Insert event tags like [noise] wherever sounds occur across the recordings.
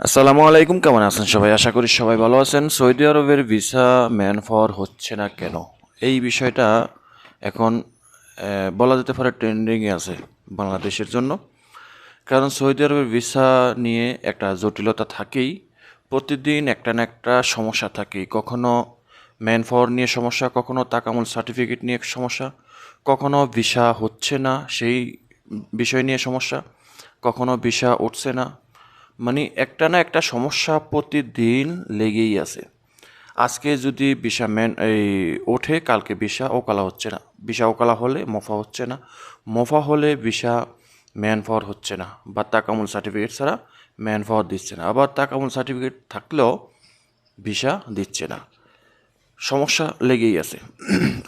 আসসালামু আলাইকুম, কেমন আছেন সবাই? আশা করি সবাই ভালো আছেন। সৌদি আরবের ভিসা ম্যান পাওয়ার হচ্ছে না কেন? এই বিষয়টা এখন বলা যেতে পারে ট্রেন্ডিংয়ে আছে বাংলাদেশের জন্য। কারণ সৌদি আরবের ভিসা নিয়ে একটা জটিলতা থাকেই। প্রতিদিন একটা না একটা সমস্যা থাকেই কখনো ম্যান পাওয়ার নিয়ে সমস্যা, কখনো তাকামুল সার্টিফিকেট নিয়ে সমস্যা, কখনো ভিসা হচ্ছে না, সেই বিষয় নিয়ে সমস্যা, কখনো ভিসা উঠছে না। মানে একটা না একটা সমস্যা প্রতিদিন লেগেই আছে। আজকে যদি বিশা ম্যান, এই ওঠে, কালকে বিশা ওকালা হচ্ছে না। বিশা ওকালা হলে মোফা হচ্ছে না। মোফা হলে বিশা ম্যান পাওয়ার হচ্ছে না বা তাকামুল সার্টিফিকেট ছাড়া ম্যান পাওয়ার দিচ্ছে না। আবার তাকামুল সার্টিফিকেট থাকলেও ভিসা দিচ্ছে না। সমস্যা লেগেই আছে।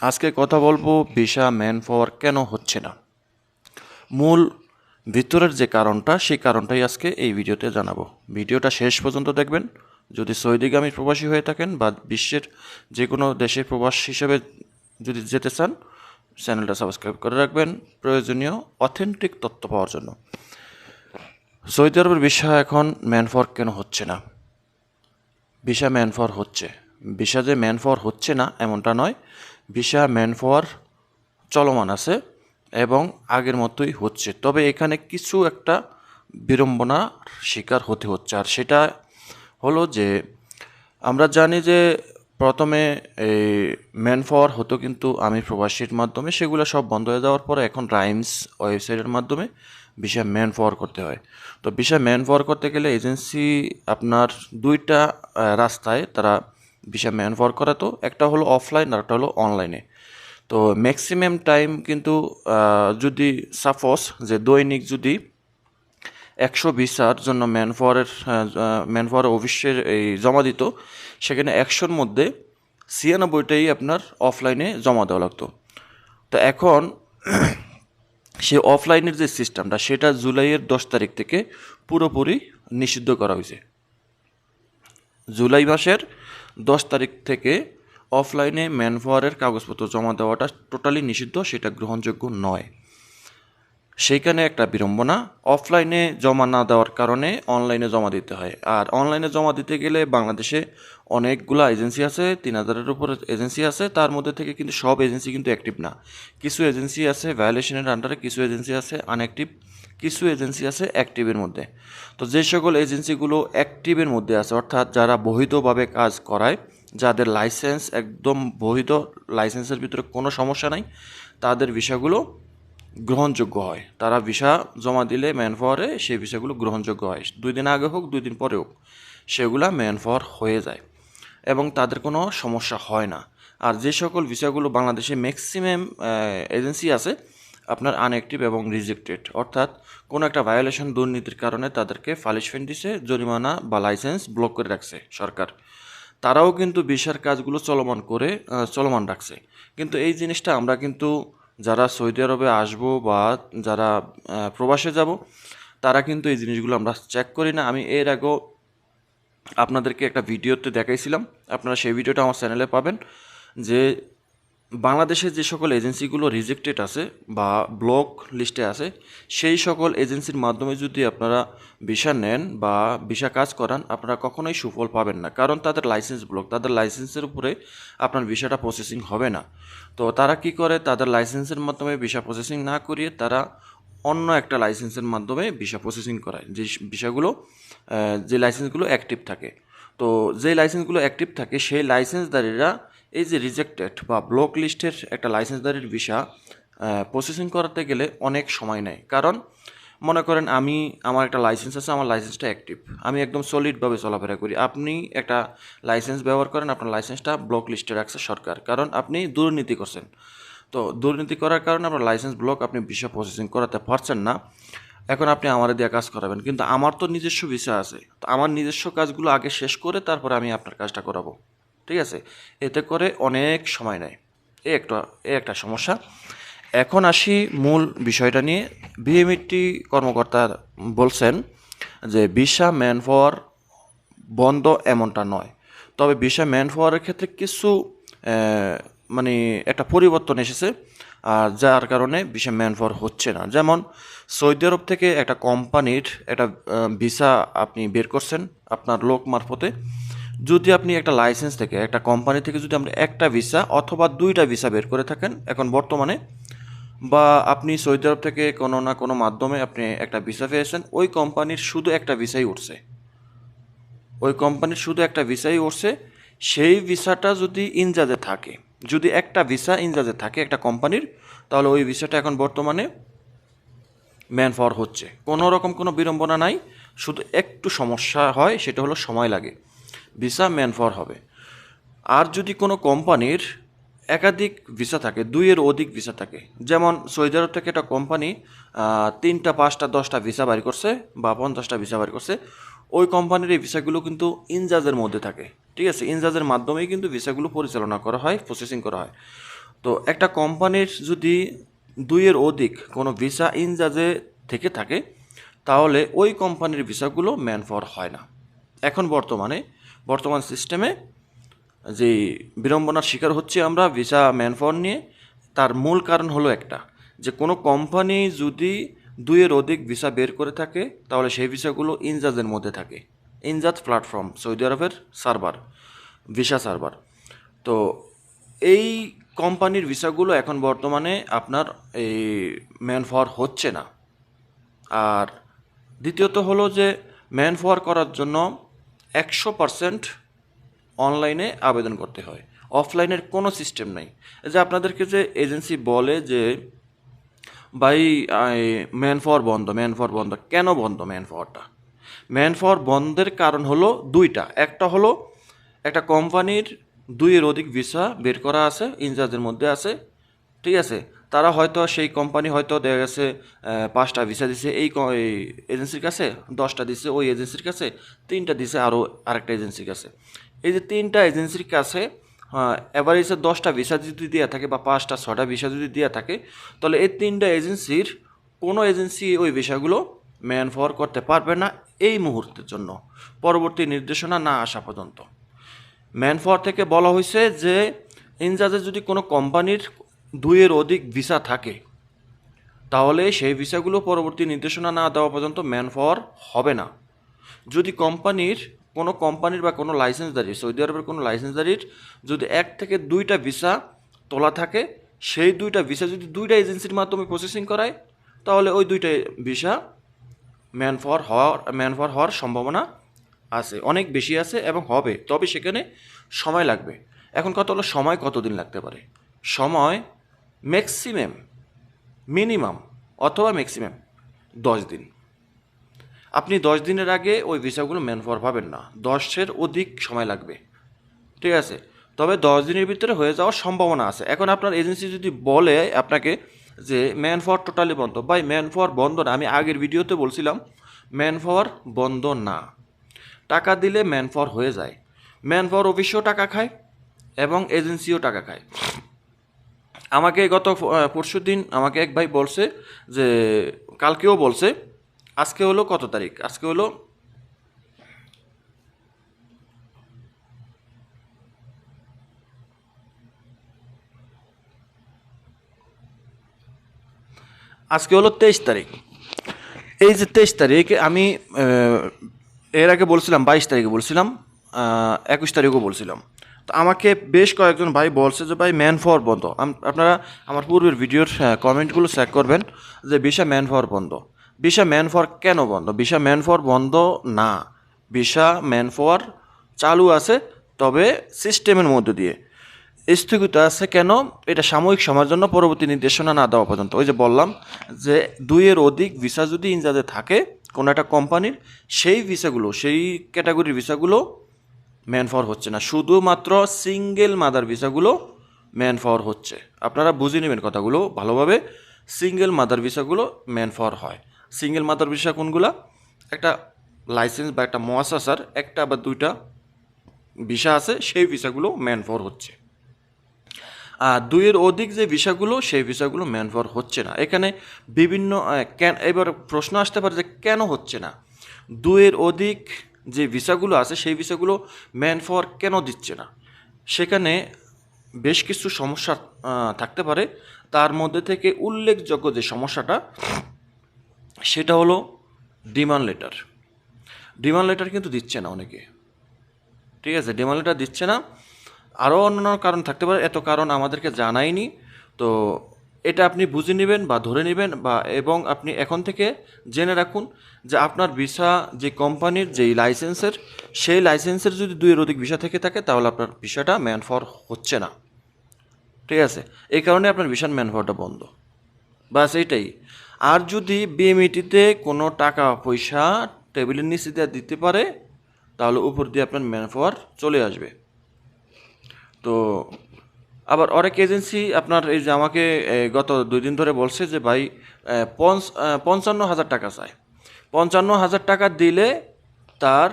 আজকে কথা বলব ভিসা ম্যান পাওয়ার কেন হচ্ছে না? মূল ভিতরের যে কারণটা, সেই কারণটাই আজকে এই ভিডিওতে জানাব। ভিডিওটা শেষ পর্যন্ত দেখবেন। যদি সৌদিগামী প্রবাসী হয়ে থাকেন বা বিশ্বের যে কোনো দেশের প্রবাস হিসেবে যদি যেতে চান, চ্যানেলটা সাবস্ক্রাইব করে রাখবেন। প্রয়োজনীয় অথেন্টিক তথ্য পাওয়ার জন্য। সৌদি আরবের বিষয় এখন ম্যান ফর কেন হচ্ছে না? ভিসা ম্যান ফর হচ্ছে। ভিসা যে ম্যান ফর হচ্ছে না, এমনটা নয়। ভিসা ম্যান ফর চলমান আছে। এবং আগের মতোই হচ্ছে। তবে এখানে কিছু একটা বিড়ম্বনার শিকার হতে হচ্ছে। আর সেটা হলো যে, আমরা জানি যে প্রথমে এই ম্যান পাওয়ার হতো কিন্তু আমি প্রবাসীর মাধ্যমে। সেগুলো সব বন্ধ হয়ে যাওয়ার পরে এখন রাইমস ওয়েবসাইটের মাধ্যমে ভিসা ম্যান পাওয়ার করতে হয়। তো ভিসা ম্যান পাওয়ার করতে গেলে এজেন্সি আপনার দুইটা রাস্তায় তারা ভিসা ম্যান পাওয়ার করাতো। একটা হলো অফলাইন আর একটা হলো অনলাইনে। তো ম্যাক্সিমাম টাইম কিন্তু যদি সাপোজ যে দৈনিক যদি একশো ভিসার জন্য ম্যান পাওয়ারের ম্যান পাওয়ার অফিসের এই জমা দিত, সেখানে একশোর মধ্যে ছিয়ানব্বইটাই আপনার অফলাইনে জমা দেওয়া লাগতো। তো এখন [clears throat] সে অফলাইনের যে সিস্টেমটা সেটা জুলাইয়ের দশ তারিখ থেকে পুরোপুরি নিষিদ্ধ করা হয়েছে। জুলাই মাসের দশ তারিখ থেকে অফলাইনে ম্যান পাওয়ারের কাগজপত্র জমা দেওয়াটা টোটালি নিষিদ্ধ, সেটা গ্রহণযোগ্য নয়। সেইখানে একটা বিড়ম্বনা, অফলাইনে জমা না দেওয়ার কারণে অনলাইনে জমা দিতে হয়। আর অনলাইনে জমা দিতে গেলে বাংলাদেশে অনেকগুলো এজেন্সি আছে, তিন হাজারের উপর এজেন্সি আছে, তার মধ্যে থেকে কিন্তু সব এজেন্সি কিন্তু অ্যাক্টিভ না। কিছু এজেন্সি আছে ভায়োলেশনের আন্ডারে, কিছু এজেন্সি আছে আনঅ্যাক্টিভ, কিছু এজেন্সি আছে অ্যাক্টিভের মধ্যে। তো যে সকল এজেন্সিগুলো অ্যাক্টিভের মধ্যে আছে, অর্থাৎ যারা বৈধভাবে কাজ করায় যাদের লাইসেন্স একদম বৈধ লাইসেন্সের ভিতরে কোনো সমস্যা নাই, তাদের বিষয়গুলো গ্রহণযোগ্য হয়। তারা ভিসা জমা দিলে ম্যান পাওয়ারে সেই ভিসাগুলো গ্রহণযোগ্য হয়। দুই দিন আগে হোক, দুই দিন পরে হোক, সেগুলা ম্যান পাওয়ার হয়ে যায় এবং তাদের কোনো সমস্যা হয় না। আর যে সকল ভিসাগুলো বাংলাদেশে ম্যাক্সিমাম এজেন্সি আছে, আপনার আনএক্টিভ এবং রিজেক্টেড অর্থাৎ কোনো একটা ভায়োলেশন দুর্নীতির কারণে তাদেরকে পানিশমেন্ট দিছে, জরিমানা বা লাইসেন্স ব্লক করে রাখছে সরকার। তারাও কিন্তু ভিসার কাজগুলো চলমান করে চলমান রাখছে। কিন্তু এই জিনিসটা আমরা কিন্তু যারা সৌদি আরবে আসব বা যারা প্রবাসে যাব, তারা কিন্তু এই জিনিসগুলো আমরা চেক করি না। আমি এর আগেও আপনাদেরকে একটা ভিডিওতে দেখাইছিলাম। আপনারা সেই ভিডিওটা আমার চ্যানেলে পাবেন যে বাংলাদেশের যে সকল এজেন্সিগুলো রিজেক্টেড আছে বা ব্লক লিস্টে আছে, সেই সকল এজেন্সির মাধ্যমে যদি আপনারা ভিসা নেন বা ভিসা কাজ করান, আপনারা কখনোই সুফল পাবেন না। কারণ তাদের লাইসেন্স ব্লক তাদের লাইসেন্সের উপরে আপনার ভিসাটা প্রসেসিং হবে না। তো তারা কি করে? তাদের লাইসেন্সের মাধ্যমে ভিসা প্রসেসিং না করিয়ে তারা অন্য একটা লাইসেন্সের মাধ্যমে ভিসা প্রসেসিং করায়। যে ভিসাগুলো যে লাইসেন্সগুলো অ্যাক্টিভ থাকে। তো যে লাইসেন্সগুলো অ্যাক্টিভ থাকে, সেই লাইসেন্সদারীরা এই যে রিজেক্টেড বা ব্লক লিস্টের একটা লাইসেন্সদারির ভিসা প্রসেসিং করাতে গেলে অনেক সময় নেয়। কারণ মনে করেন আমি, আমার একটা লাইসেন্স আছে, আমার লাইসেন্সটা অ্যাক্টিভ আমি একদম সলিডভাবে চলাফেরা করি। আপনি একটা লাইসেন্স ব্যবহার করেন, আপনার লাইসেন্সটা ব্লক লিস্টে রাখছে সরকার। কারণ আপনি দুর্নীতি করছেন। তো দুর্নীতি করার কারণে আপনার লাইসেন্স ব্লক আপনি ভিসা প্রসেসিং করাতে পারছেন না। এখন আপনি আমার দিয়ে কাজ করাবেন। কিন্তু আমার তো নিজস্ব ভিসা আছে। তো আমার নিজস্ব কাজগুলো আগে শেষ করে তারপরে আমি আপনার কাজটা করাবো। ঠিক আছে? এতে করে অনেক সময় নেয়। এ একটা এই একটা সমস্যা। এখন আসি মূল বিষয়টা নিয়ে। বিএমইটি কর্মকর্তা বলছেন যে ভিসা ম্যান পাওয়ার বন্ধ এমনটা নয়। তবে ভিসা ম্যান পাওয়ারের ক্ষেত্রে কিছু মানে একটা পরিবর্তন এসেছে। আর যার কারণে ভিসা ম্যান ফর হচ্ছে না। যেমন সৌদি আরব থেকে একটা কোম্পানির একটা ভিসা আপনি বের করছেন আপনার লোক মারফতে। যদি আপনি একটা লাইসেন্স থেকে, একটা কোম্পানি থেকে যদি আপনি একটা ভিসা অথবা দুইটা ভিসা বের করে থাকেন, এখন বর্তমানে, বা আপনি সৌদি আরব থেকে কোনো না কোনো মাধ্যমে আপনি একটা ভিসা পেয়েছেন, ওই কোম্পানির শুধু একটা ভিসাই উঠছে। ওই কোম্পানির শুধু একটা ভিসাই উঠছে, সেই ভিসাটা যদি ইনজাজে থাকে, যদি একটা ভিসা ইনজাজে থাকে একটা কোম্পানির তাহলে ওই ভিসাটা এখন বর্তমানে ম্যান ফর হচ্ছে। কোনো রকম কোনো বিড়ম্বনা নাই, শুধু একটু সমস্যা হয়, সেটা হলো সময় লাগে। ভিসা ম্যান ফর হবে। আর যদি কোনো কোম্পানির একাধিক ভিসা থাকে, দুইয়ের অধিক ভিসা থাকে, যেমন সৌদি আরব থেকে একটা কোম্পানি তিনটা, পাঁচটা, দশটা ভিসা বাড়ি করছে বা পঞ্চাশটা ভিসা বাড়ি করছে, ওই কোম্পানির এই ভিসাগুলো কিন্তু ইনজাজের মধ্যে থাকে। ঠিক আছে? ইনজাজের মাধ্যমেই কিন্তু ভিসাগুলো পরিচালনা করা হয় প্রসেসিং করা হয়। তো একটা কোম্পানির যদি দুইয়ের অধিক কোনো ভিসা ইনজাজে থেকে থাকে, তাহলে ওই কোম্পানির ভিসাগুলো ম্যান ফর হয় না। এখন বর্তমানে বর্তমান সিস্টেমে যে বিড়ম্বনার শিকার হচ্ছে আমরা ভিসা ম্যানফর নিয়ে, তার মূল কারণ হলো একটা, যে কোনো কোম্পানি যদি দুইয়ের অধিক ভিসা বের করে থাকে, তাহলে সেই ভিসাগুলো ইনজাজের মধ্যে থাকে। ইনজাজ প্ল্যাটফর্ম সৌদি আরবের সার্ভার ভিসা সার্ভার তো এই কোম্পানির ভিসাগুলো এখন বর্তমানে আপনার এই ম্যান ফর হচ্ছে না। আর দ্বিতীয়ত হলো যে ম্যান ফর করার জন্য একশো পারসেন্ট অনলাইনে আবেদন করতে হয়। অফলাইনের কোনো সিস্টেম নাই। যে আপনাদেরকে যে এজেন্সি বলে যে, ভাই ম্যান ফর বন্ধ ম্যান ফর বন্ধ। কেন বন্ধ ম্যান ফরটা ম্যান ফর বন্ধের কারণ হলো দুইটা। একটা হলো একটা কোম্পানির দুইয়ের অধিক ভিসা বের করা আছে ইনচার্জের মধ্যে আছে। ঠিক আছে? তারা হয়তো সেই কোম্পানি হয়তো দেখা গেছে পাঁচটা ভিসা দিছে, এই এজেন্সির কাছে, দশটা দিছে, ওই এজেন্সির কাছে, তিনটা দিছে আরও আরেকটা এজেন্সির কাছে। এই যে তিনটা এজেন্সির কাছে এভারেজে দশটা ভিসা যদি দেওয়া থাকে বা পাঁচটা ছটা ভিসা যদি দেওয়া থাকে, তাহলে এই তিনটা এজেন্সির কোনো এজেন্সি ওই ভিসাগুলো ম্যান ফর করতে পারবে না এই মুহূর্তের জন্য। পরবর্তী নির্দেশনা না আসা পর্যন্ত। ম্যান ফর থেকে বলা হয়েছে যে ইনজাজে যদি কোনো কোম্পানির দুইয়ের অধিক ভিসা থাকে। তাহলে সেই ভিসাগুলো পরবর্তী নির্দেশনা না দেওয়া পর্যন্ত ম্যান ফর হবে না। যদি কোম্পানির কোনো কোম্পানির বা কোনো লাইসেন্সদারির, সৌদি আরবের কোনো লাইসেন্সদারির যদি এক থেকে দুইটা ভিসা তোলা থাকে, সেই দুইটা ভিসা যদি দুইটা এজেন্সির মাধ্যমে প্রসেসিং করায়, তাহলে ওই দুইটা ভিসা ম্যান ফর হওয়ার ম্যান ফর হওয়ার সম্ভাবনা আছে, অনেক বেশি আছে এবং হবে। তবে সেখানে সময় লাগবে। এখন কত হলো সময় কতদিন লাগতে পারে? সময় ম্যাক্সিমাম মিনিমাম অথবা ম্যাক্সিমাম দশ দিন। আপনি দশ দিনের আগে ওই ভিসাগুলো ম্যান ফর পাবেন না। দশের অধিক সময় লাগবে। ঠিক আছে? তবে দশ দিনের ভিতরে হয়ে যাওয়ার সম্ভাবনা আছে। এখন আপনার এজেন্সি যদি বলে আপনাকে যে ম্যান ফর টোটালি বন্ধ বাই ম্যান ফর বন্ধ না, আমি আগের ভিডিওতে বলছিলাম ম্যান ফর বন্ধ না। টাকা দিলে ম্যান ফর হয়ে যায়। ম্যান ফর অফিসেও টাকা খায় এবং এজেন্সিও টাকা খায়। আমাকে গত পরশু দিন আমাকে এক ভাই বলছে যে, কালকেও বলছে, আজকে হলো কত তারিখ? আজকে হলো আজকে হলো তেইশ তারিখ। এই যে তেইশ তারিখ, আমি এর আগে বলছিলাম, বাইশ তারিখে বলছিলাম একুশ তারিখও বলছিলাম। তো আমাকে বেশ কয়েকজন ভাই বলছে যে, ভাই ম্যান ফর বন্ধ। আপনারা আমার পূর্বের ভিডিওর কমেন্টগুলো চেক করবেন যে, বিশা ম্যান ফর বন্ধ। বিশা ম্যান ফর কেন বন্ধ? বিশা ম্যান ফর বন্ধ না। বিশা ম্যান ফর চালু আছে, তবে সিস্টেমের মধ্য দিয়ে। স্থগিত আছে কেন? এটা সাময়িক সময়ের জন্য পরবর্তী নির্দেশনা না দেওয়া পর্যন্ত। ওই যে বললাম যে, দুইয়ের অধিক ভিসা যদি ইনজাদে থাকে, কোনো একটা কোম্পানির সেই ভিসাগুলো সেই ক্যাটাগরির ভিসাগুলো ম্যান ফর হচ্ছে না। শুধুমাত্র সিঙ্গেল মাদার ভিসাগুলো ম্যান ফর হচ্ছে। আপনারা বুঝে নেবেন কথাগুলো ভালোভাবে। সিঙ্গেল মাদার ভিসাগুলো ম্যান ফর হয়। সিঙ্গেল মাদার ভিসা কোনগুলা? একটা লাইসেন্স বা একটা মহাসাসার একটা বা দুইটা ভিসা আছে, সেই ভিসাগুলো ম্যান ফর হচ্ছে। আর দুইয়ের অধিক যে ভিসাগুলো, সেই ভিসাগুলো ম্যান ফর হচ্ছে না। এখানে বিভিন্ন কেন, এবার প্রশ্ন আসতে পারে যে কেন হচ্ছে না? দুইয়ের অধিক যে ভিসাগুলো আছে, সেই ভিসাগুলো ম্যান ফর কেন দিচ্ছে না? সেখানে বেশ কিছু সমস্যা থাকতে পারে। তার মধ্যে থেকে উল্লেখযোগ্য যে সমস্যাটা, সেটা হলো ডিমান্ড লেটার। ডিমান্ড লেটার কিন্তু দিচ্ছে না অনেকে। ঠিক আছে, ডিমান্ড লেটার দিচ্ছে না। আরও অন্যান্য কারণ থাকতে পারে। এত কারণ আমাদেরকে জানায়নি। তো এটা আপনি বুঝে নেবেন বা ধরে নেবেন বা এবং আপনি এখন থেকে জেনে রাখুন যে আপনার ভিসা যে কোম্পানির যেই লাইসেন্সের, সেই লাইসেন্সের যদি দুইয়ের অধিক ভিসা থেকে থাকে, তাহলে আপনার ভিসাটা ম্যান ফর হচ্ছে না। ঠিক আছে? এই কারণে আপনার ভিসার ম্যান পাওয়ারটা বন্ধ। বাস এইটাই। আর যদি বিএমইটিতে কোনো টাকা, পয়সা টেবিলের নিচে দিয়ে দিতে পারে, তাহলে উপর দিয়ে আপনার ম্যান পাওয়ার চলে আসবে। তো আবার অনেক এজেন্সি আপনার এই যে আমাকে গত দুই দিন ধরে বলছে যে ভাই পঞ্চ পঞ্চান্ন হাজার টাকা চায় পঞ্চান্ন হাজার টাকা দিলে তার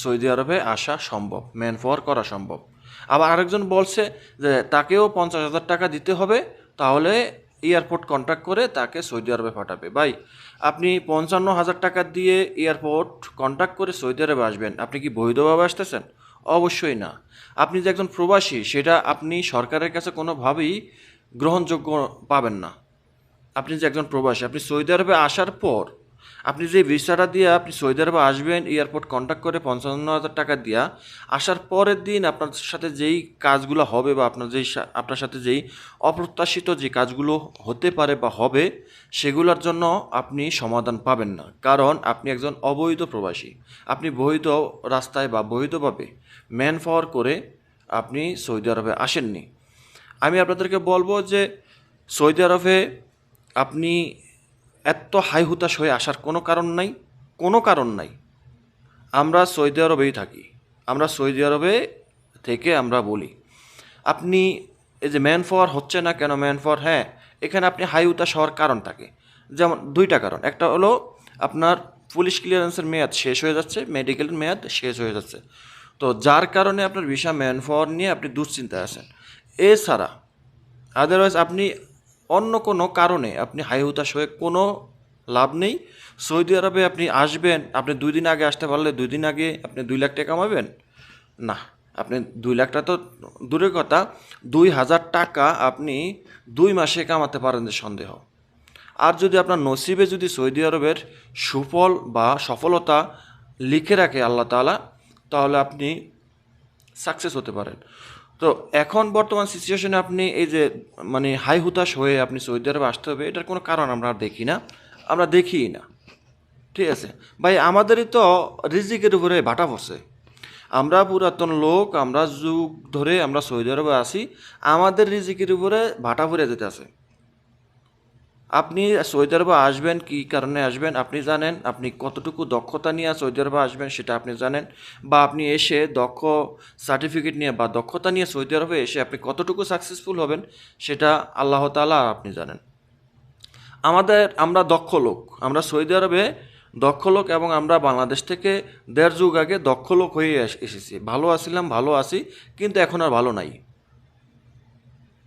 সৌদি আরবে আসা সম্ভব, ম্যান পাওয়ার করা সম্ভব। আবার আরেকজন বলছে যে তাকেও পঞ্চাশ হাজার টাকা দিতে হবে, তাহলে এয়ারপোর্ট কন্ট্যাক্ট করে তাকে সৌদি আরবে পাঠাবে। ভাই, আপনি পঞ্চান্ন হাজার টাকা দিয়ে এয়ারপোর্ট কন্ট্যাক্ট করে সৌদি আরবে আসবেন, আপনি কি বৈধভাবে আসতেছেন? অবশ্যই না। আপনি যে একজন প্রবাসী, সেটা আপনি সরকারের কাছে কোনোভাবেই গ্রহণযোগ্য পাবেন না। আপনি যে একজন প্রবাসী, আপনি সৌদি আরবে আসার পর আপনি যে ভিসাটা দিয়ে আপনি সৌদি আরবে আসবেন, এয়ারপোর্ট কন্ট্যাক্ট করে পঞ্চান্ন হাজার টাকা দিয়া, আসার পরের দিন আপনার সাথে যেই কাজগুলো হবে বা আপনার যেই আপনার সাথে যেই অপ্রত্যাশিত যে কাজগুলো হতে পারে বা হবে, সেগুলোর জন্য আপনি সমাধান পাবেন না। কারণ আপনি একজন অবৈধ প্রবাসী। আপনি বৈধ রাস্তায় বা বৈধভাবে ম্যান পাওয়ার করে আপনি সৌদি আরবে আসেননি। আমি আপনাদেরকে বলব যে সৌদি আরবে আপনি এত হাই হুতাশ হয়ে আসার কোনো কারণ নাই, কোনো কারণ নাই। আমরা সৌদি আরবেই থাকি। আমরা সৌদি আরবে থেকে আমরা বলি, আপনি এই যে ম্যান পাওয়ার হচ্ছে না কেন ম্যান পাওয়ার হ্যাঁ এখানে আপনি হাই হুতাশ হওয়ার কারণ থাকে। যেমন দুইটা কারণ। একটা হলো আপনার পুলিশ ক্লিয়ারেন্সের মেয়াদ শেষ হয়ে যাচ্ছে মেডিকেলের মেয়াদ শেষ হয়ে যাচ্ছে। তো যার কারণে আপনার ভিসা ম্যান পাওয়ার নিয়ে আপনি দুশ্চিন্তায় আছেন। এছাড়া আদারওয়াইজ আপনি অন্য কোনো কারণে আপনি হাই হুতাশ হয়ে কোনো লাভ নেই। সৌদি আরবে আপনি আসবেন, আপনি দুই দিন আগে আসতে পারলে দুই দিন আগে আপনি দুই লাখ টাকা কামাবেন? না, আপনি দুই লাখটা তো দূরের কথা। দুই হাজার টাকা আপনি দুই মাসে কামাতে পারেন যে সন্দেহ। আর যদি আপনার নসিবে যদি সৌদি আরবের সুফল বা সফলতা লিখে রাখে আল্লাহ তাআলা, তাহলে আপনি সাকসেস হতে পারেন। তো এখন বর্তমান সিচুয়েশনে আপনি এই যে মানে হাই হুতাশ হয়ে আপনি সৌদি আরবে আসতে হবে, এটার কোনো কারণ আমরা আর দেখি না, আমরা দেখিই না। ঠিক আছে? ভাই, আমাদেরই তো রিজিকের উপরে ভাটা বসে আমরা পুরাতন লোক, আমরা যুগ ধরে আমরা সৌদি আরবে আসি আমাদের রিজিকের উপরে ভাটা ভরে যেতে আছে। আপনি সৌদি আরবে আসবেন, কী কারণে আসবেন আপনি জানেন। আপনি কতটুকু দক্ষতা নিয়ে সৌদি আরবে আসবেন সেটা আপনি জানেন। বা আপনি এসে দক্ষ সার্টিফিকেট নিয়ে বা দক্ষতা নিয়ে সৌদি আরবে এসে আপনি কতটুকু সাকসেসফুল হবেন সেটা আল্লাহ আর আপনি জানেন। আমাদের, আমরা দক্ষ লোক। আমরা সৌদি আরবে দক্ষ লোক এবং আমরা বাংলাদেশ থেকে দেড় যুগ আগে দক্ষ লোক হয়ে এসেছি। ভালো আছিলাম ভালো আছি, কিন্তু এখন আর ভালো নাই।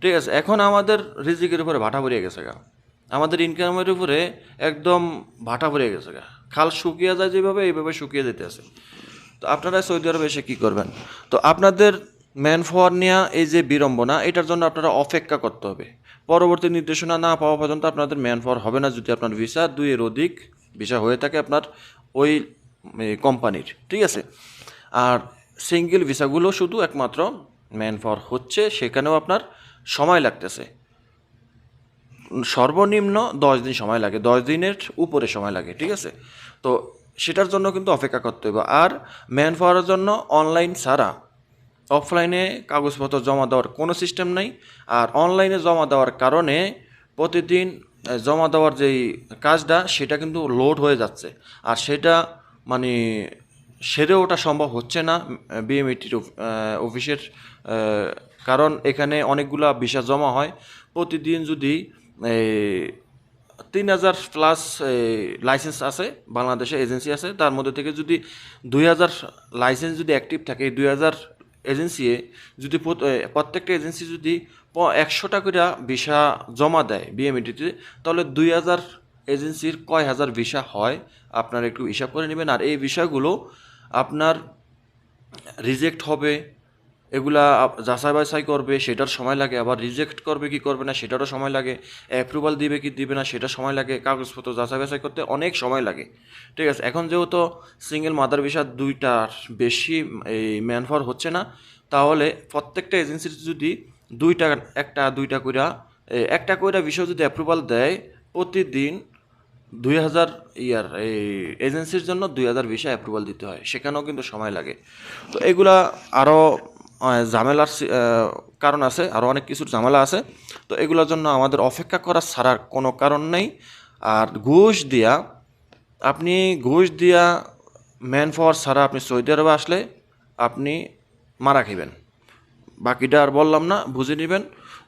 ঠিক আছে? এখন আমাদের রিজিকের উপরে ভাটা পড়িয়ে গেছে গা। আমাদের ইনকামের উপরে একদম ভাটা পড়িয়ে গেছে খাল শুকিয়ে যায় যেভাবে, এইভাবে শুকিয়ে যেতে আছে। তো আপনারা সৌদি আরবে এসে কী করবেন? তো আপনাদের ম্যান পাওয়ার নেওয়া এই যে বিড়ম্বনা, এটার জন্য আপনারা অপেক্ষা করতে হবে। পরবর্তী নির্দেশনা না পাওয়া পর্যন্ত আপনাদের ম্যান পাওয়ার হবে না যদি আপনার ভিসা দুইয়ের অধিক ভিসা হয়ে থাকে আপনার ওই কোম্পানির। ঠিক আছে? আর সিঙ্গেল ভিসাগুলো শুধু একমাত্র ম্যান পাওয়ার হচ্ছে, সেখানেও আপনার সময় লাগতেছে। সর্বনিম্ন দশ দিন সময় লাগে, দশ দিনের উপরে সময় লাগে, ঠিক আছে? তো সেটার জন্য কিন্তু অপেক্ষা করতে হবে। আর ম্যান পাওয়ারের জন্য অনলাইন ছাড়া অফলাইনে কাগজপত্র জমা দেওয়ার কোনো সিস্টেম নাই। আর অনলাইনে জমা দেওয়ার কারণে প্রতিদিন জমা দেওয়ার যেই কাজটা, সেটা কিন্তু লোড হয়ে যাচ্ছে। আর সেটা মানে সেরে ওটা সম্ভব হচ্ছে না বিএমইটির অফিসের কারণ এখানে অনেকগুলা ভিসা জমা হয়। প্রতিদিন যদি তিন হাজার প্লাস লাইসেন্স আছে, বাংলাদেশে এজেন্সি আছে। তার মধ্যে থেকে যদি দুই হাজার লাইসেন্স যদি অ্যাক্টিভ থাকে দুই হাজার এজেন্সি যদি প্রত- প্রত্যেকটা এজেন্সি যদি একশোটা করে ভিসা জমা দেয় বিএমইটিতে তাহলে দুই হাজার এজেন্সির কয় হাজার ভিসা হয়? আপনারা একটু হিসাব করে নেবেন। আর এই ভিসাগুলো আপনার রিজেক্ট হবে এগুলা যাচাই বাছাই করবে, সেটার সময় লাগে। আবার রিজেক্ট করবে, কি করবে না, সেটারও সময় লাগে। অ্যাপ্রুভাল দিবে, কি দিবে না সেটা সময় লাগে। কাগজপত্র যাচাই বাছাই করতে অনেক সময় লাগে। ঠিক আছে? এখন যেহেতু সিঙ্গেল মাদার ভিসা দুইটার বেশি, এই ম্যানফার হচ্ছে না, তাহলে প্রত্যেকটা এজেন্সির যদি দুইটা, একটা, দুইটা কইরা একটা কইরা বিষয় যদি অ্যাপ্রুভাল দেয়, প্রতিদিন দুই হাজার ইয়ার, এই এজেন্সির জন্য দুই হাজার ভিসা অ্যাপ্রুভাল দিতে হয়। সেখানেও কিন্তু সময় লাগে। তো এগুলা আরও ঝামেলার কারণ আছে আরও অনেক কিছুর ঝামেলা আছে। তো এগুলোর জন্য আমাদের অপেক্ষা করা ছাড়ার কোনো কারণ নেই। আর ঘুষ দিয়া, আপনি ঘুষ দিয়া ম্যান পাওয়ার ছাড়া আপনি সৌদি আরবে আসলে আপনি মারা খাইবেন। বাকিটা আর বললাম না, বুঝে নেবেন।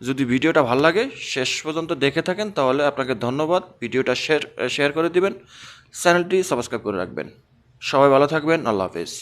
যদি ভিডিওটা ভালো লাগে, শেষ পর্যন্ত দেখে থাকেন, তাহলে আপনাকে ধন্যবাদ। ভিডিওটা শেয়ার শেয়ার করে দিবেন। চ্যানেলটি সাবস্ক্রাইব করে রাখবেন। সবাই ভালো থাকবেন। আল্লাহ হাফেজ।